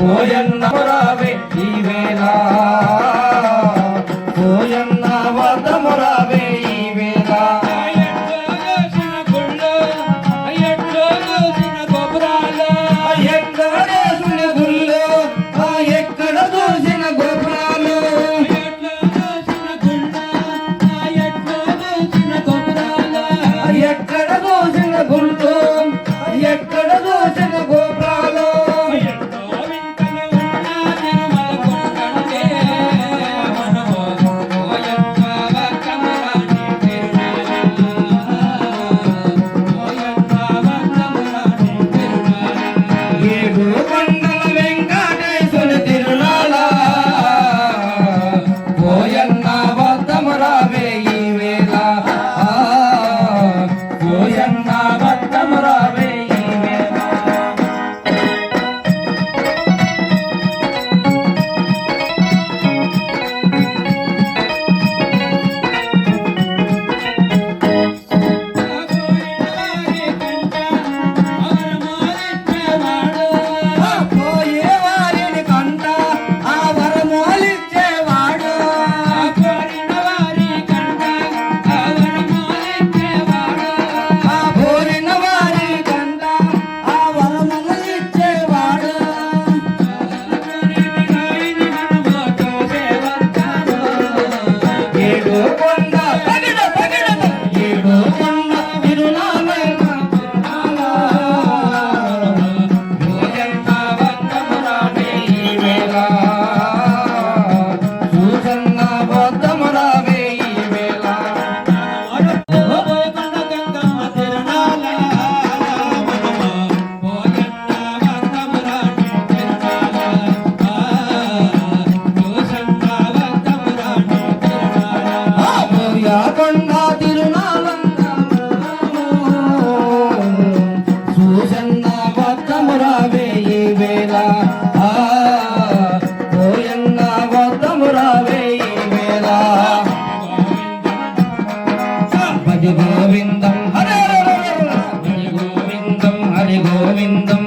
పోయన్న కాకుండా తిరునాళన్న సూచన్న వద్దమురా వేయి వేళ పోయన్న వద్దమురా వేయి వేళ గోవిందం హరే గోవిందం హరి గోవిందం